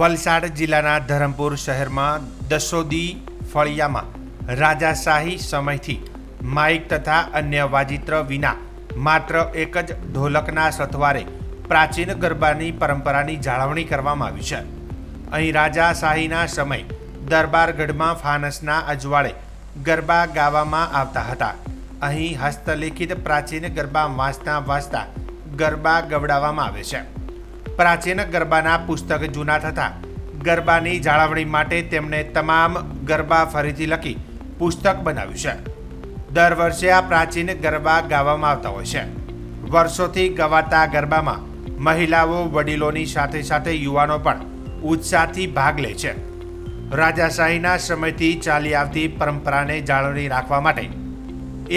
વલસાડ જિલ્લાના ધરમપુર શહેરમાં દસોદી ફળિયામાં રાજાશાહી સમયથી માઇક તથા અન્ય વાજિત્ર વિના માત્ર એક જ ઢોલકના સથવારે પ્રાચીન ગરબાની પરંપરાની જાળવણી કરવામાં આવી છે. અહીં રાજાશાહીના સમય દરબારગઢમાં ફાનસના અજવાળે ગરબા ગાવામાં આવતા હતા. અહીં હસ્તલિખિત પ્રાચીન ગરબા વાંચતા વાંચતા ગરબા ગવડાવવામાં આવે છે. પ્રાચીન ગરબાના પુસ્તક જૂના થતા. ગરબાની જાળવણી માટે તેમણે તમામ ગરબા ફરીથી લખી પુસ્તક બનાવ્યું છે. દર વર્ષે આ પ્રાચીન ગરબા ગાવામાં આવતા હોય છે. વર્ષોથી ગવાતા ગરબામાં મહિલાઓ વડીલોની સાથે સાથે યુવાનો પણ ઉત્સાહથી ભાગ લે છે. રાજાશાહીના સમયથી ચાલી આવતી પરંપરાને જાળવણી રાખવા માટે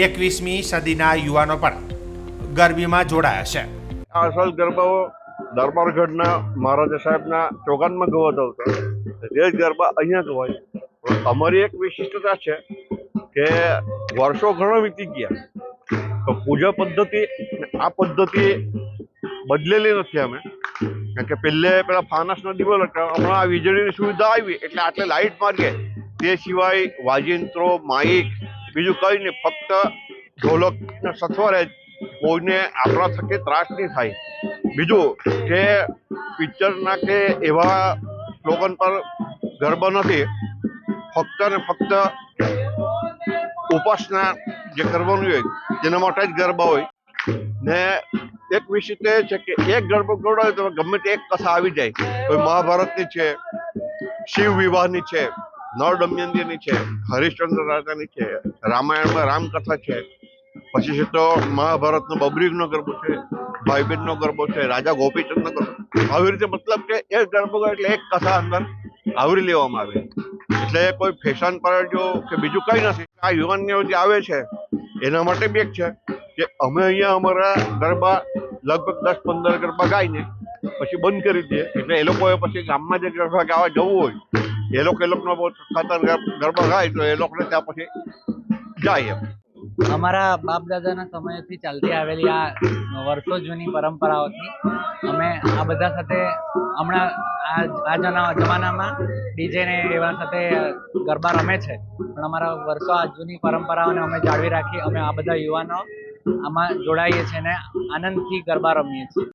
એકવીસમી સદીના યુવાનો પણ ગરબીમાં જોડાયા છે. અસલ ગરબાઓ દરબારગઢના મહારાજા સાહેબના ચોગાનમાં ગવાતો હતો તે ગરબા અહીંયા ગવાય અમારી એક વિશિષ્ટતા છે કે વર્ષો ઘણા વીતી ગયા. તો પૂજા પદ્ધતિ આ પદ્ધતિ બદલેલી નથી અમે. કારણ કે પહેલે પેલા ફાનસનો દીવો લટકાવ્યો હમણાં આ વીજળીની સુવિધા આવી, એટલે આટલે લાઇટ માર્ગે તે સિવાય વાજિંત્રો, માઇક, બીજું કંઈ નહીં, ફક્ત ઢોલકના સથવારે જ કોઈને આપણા થકી ત્રાસ નહીં થાય. બીજું કે પિક્ચરના કે એવા સ્લોગન પર ગરબા નથી, ફક્ત ને ફક્ત ઉપાસના જે કરવાનું હોય તેના માટે જ ગરબા હોય. ને એક વિશિષ્ટ એ છે કે એક ગરબો હોય તો ગમે તે એક કથા આવી જાય. કોઈ મહાભારતની છે, શિવ વિવાહની છે નળ દમયંતીની છે, હરિશ્ચંદ્ર રાજાની છે, રામાયણમાં રામકથા છે પછી છે તો મહાભારતનો બબરીનો ગરબો છે ભાઈબેનનો ગરબો છે, રાજા ગોપીચંદનો ગરબો આવી રીતે મતલબ કે એ ગરબો એટલે એક કથા અંદર આવરી લેવામાં આવે. એટલે કોઈ ફેશન પર જો કે બીજું કંઈ નથી. આ યુવાનીઓ જે આવે છે, એના માટે બી એક છે કે અમે અહીંયા અમારા ગરબા લગભગ દસ પંદર ગરબા ગાઈને પછી બંધ કરી દઈએ. એટલે એ લોકોએ પછી ગામમાં જે ગરબા ગાવા જવું હોય, એ લોકો એ લોકોનો બહુ ખાતર ગરબા ગાય તો એ લોકોને ત્યાં પછી જાય એમ. અમારા બાપ દાદાના સમયથી ચાલતી આવેલી આ વર્ષો જૂની પરંપરાઓથી અમે આ બધા સાથે હમણાં આ જમાનામાં ડીજે ને એવા સાથે ગરબા રમે છે. પણ અમારા વર્ષો આ જૂની પરંપરાઓને અમે જાળવી રાખી અમે આ બધા યુવાનો આમાં જોડાઈએ છીએ ને આનંદથી ગરબા રમીએ છીએ.